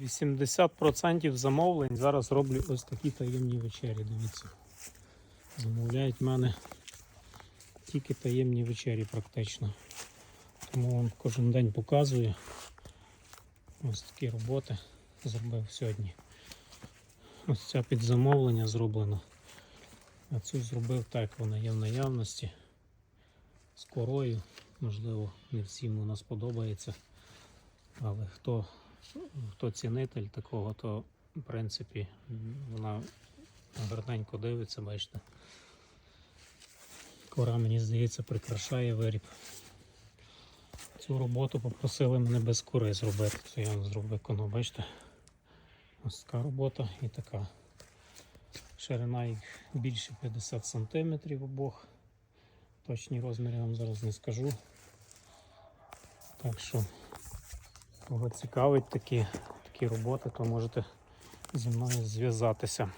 80% замовлень зараз роблю ось такі таємні вечері. Дивіться. Замовляють в мене тільки таємні вечері практично. Тому вам кожен день показую. Ось такі роботи зробив сьогодні. Ось ця під замовлення зроблена. А цю зробив так, вона є в наявності. З корою. Можливо, не всім вона сподобається. Але хто, хто цінитель такого, то в принципі вона гарненько дивиться, бачите. Кора, мені здається, прикрашає виріб. Цю роботу попросили мене без кори зробити. Це я зробив коно, бачите? Ось така робота і така. Ширина їх більше 50 см обох. Точні розміри я вам зараз не скажу. Так що, кого цікавить такі, такі роботи, то можете зі мною зв'язатися.